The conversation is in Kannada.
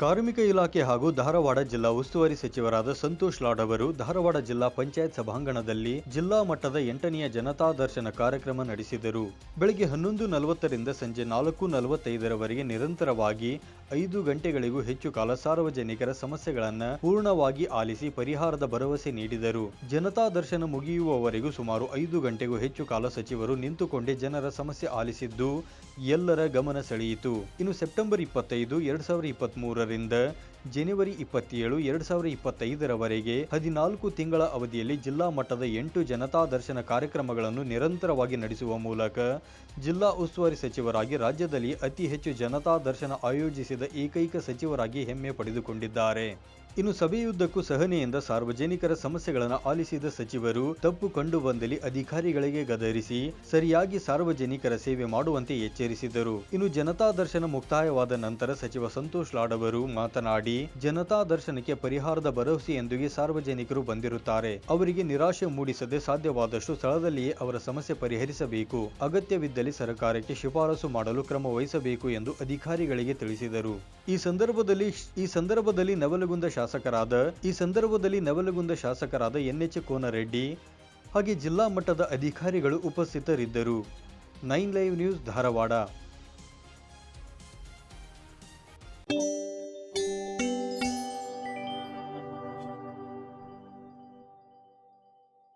ಕಾರ್ಮಿಕ ಇಲಾಖೆ ಹಾಗೂ ಧಾರವಾಡ ಜಿಲ್ಲಾ ಉಸ್ತುವಾರಿ ಸಚಿವರಾದ ಸಂತೋಷ್ ಲಾಡ್ ಅವರು ಧಾರವಾಡ ಜಿಲ್ಲಾ ಪಂಚಾಯತ್ ಸಭಾಂಗಣದಲ್ಲಿ ಜಿಲ್ಲಾ ಮಟ್ಟದ ಎಂಟನೆಯ ಜನತಾ ದರ್ಶನ ಕಾರ್ಯಕ್ರಮ ನಡೆಸಿದರು. ಬೆಳಗ್ಗೆ ಹನ್ನೊಂದು ನಲವತ್ತರಿಂದ ಸಂಜೆ ನಾಲ್ಕು ನಲವತ್ತೈದರವರೆಗೆ ನಿರಂತರವಾಗಿ ಐದು ಗಂಟೆಗಳಿಗೂ ಹೆಚ್ಚು ಕಾಲ ಸಾರ್ವಜನಿಕರ ಸಮಸ್ಯೆಗಳನ್ನು ಪೂರ್ಣವಾಗಿ ಆಲಿಸಿ ಪರಿಹಾರದ ಭರವಸೆ ನೀಡಿದರು. ಜನತಾ ದರ್ಶನ ಮುಗಿಯುವವರೆಗೂ ಸುಮಾರು ಐದು ಗಂಟೆಗೂ ಹೆಚ್ಚು ಕಾಲ ಸಚಿವರು ನಿಂತುಕೊಂಡೇ ಜನರ ಸಮಸ್ಯೆ ಆಲಿಸಿದ್ದು, ಎಲ್ಲರ ಗಮನ ಸೆಳೆಯಿತು. ಇನ್ನು ಸೆಪ್ಟೆಂಬರ್ ಇಪ್ಪತ್ತೈದು, ಎರಡ್ ಸಾವಿರದ ಇಪ್ಪತ್ತ್ ಜನವರಿ ಇಪ್ಪತ್ತೇಳು, ಎರಡ್ ಸಾವಿರದ ಇಪ್ಪತ್ತೈದರವರೆಗೆ ಹದಿನಾಲ್ಕು ತಿಂಗಳ ಅವಧಿಯಲ್ಲಿ ಜಿಲ್ಲಾ ಮಟ್ಟದ ಎಂಟು ಜನತಾ ದರ್ಶನ ಕಾರ್ಯಕ್ರಮಗಳನ್ನು ನಿರಂತರವಾಗಿ ನಡೆಸುವ ಮೂಲಕ ಜಿಲ್ಲಾ ಉಸ್ತುವಾರಿ ಸಚಿವರಾಗಿ ರಾಜ್ಯದಲ್ಲಿ ಅತಿ ಹೆಚ್ಚು ಜನತಾ ದರ್ಶನ ಆಯೋಜಿಸಿದ ಏಕೈಕ ಸಚಿವರಾಗಿ ಹೆಮ್ಮೆ ಪಡೆದುಕೊಂಡಿದ್ದಾರೆ. ಇನ್ನು ಸಭೆಯುದ್ದಕ್ಕೂ ಸಹನೆಯಿಂದ ಸಾರ್ವಜನಿಕರ ಸಮಸ್ಯೆಗಳನ್ನು ಆಲಿಸಿದ ಸಚಿವರು, ತಪ್ಪು ಕಂಡು ಬಂದಲ್ಲಿ ಅಧಿಕಾರಿಗಳಿಗೆ ಗದರಿಸಿ, ಸರಿಯಾಗಿ ಸಾರ್ವಜನಿಕರ ಸೇವೆ ಮಾಡುವಂತೆ ಎಚ್ಚರಿಸಿದರು. ಇನ್ನು ಜನತಾ ದರ್ಶನ ಮುಕ್ತಾಯವಾದ ನಂತರ ಸಚಿವ ಸಂತೋಷ್ ಲಾಡ್ ಮಾತನಾಡಿ, ಜನತಾ ದರ್ಶನಕ್ಕೆ ಪರಿಹಾರದ ಭರವಸೆಯೊಂದಿಗೆ ಸಾರ್ವಜನಿಕರು ಬಂದಿರುತ್ತಾರೆ. ಅವರಿಗೆ ನಿರಾಶೆ ಮೂಡಿಸದೆ ಸಾಧ್ಯವಾದಷ್ಟು ಸ್ಥಳದಲ್ಲಿಯೇ ಅವರ ಸಮಸ್ಯೆ ಪರಿಹರಿಸಬೇಕು. ಅಗತ್ಯವಿದ್ದಲ್ಲಿ ಸರ್ಕಾರಕ್ಕೆ ಶಿಫಾರಸು ಮಾಡಲು ಕ್ರಮ ವಹಿಸಬೇಕು ಎಂದು ಅಧಿಕಾರಿಗಳಿಗೆ ತಿಳಿಸಿದರು. ಈ ಸಂದರ್ಭದಲ್ಲಿ ಈ ಸಂದರ್ಭದಲ್ಲಿ ನವಲಗುಂದ ಶಾಸಕರಾದ ಈ ಸಂದರ್ಭದಲ್ಲಿ ನವಲಗುಂದ ಶಾಸಕರಾದ ಎನ್ಎಚ್ ಕೋನರೆಡ್ಡಿ ಹಾಗೆ ಜಿಲ್ಲಾ ಮಟ್ಟದ ಅಧಿಕಾರಿಗಳು ಉಪಸ್ಥಿತರಿದ್ದರು. Nine live news Dharwad.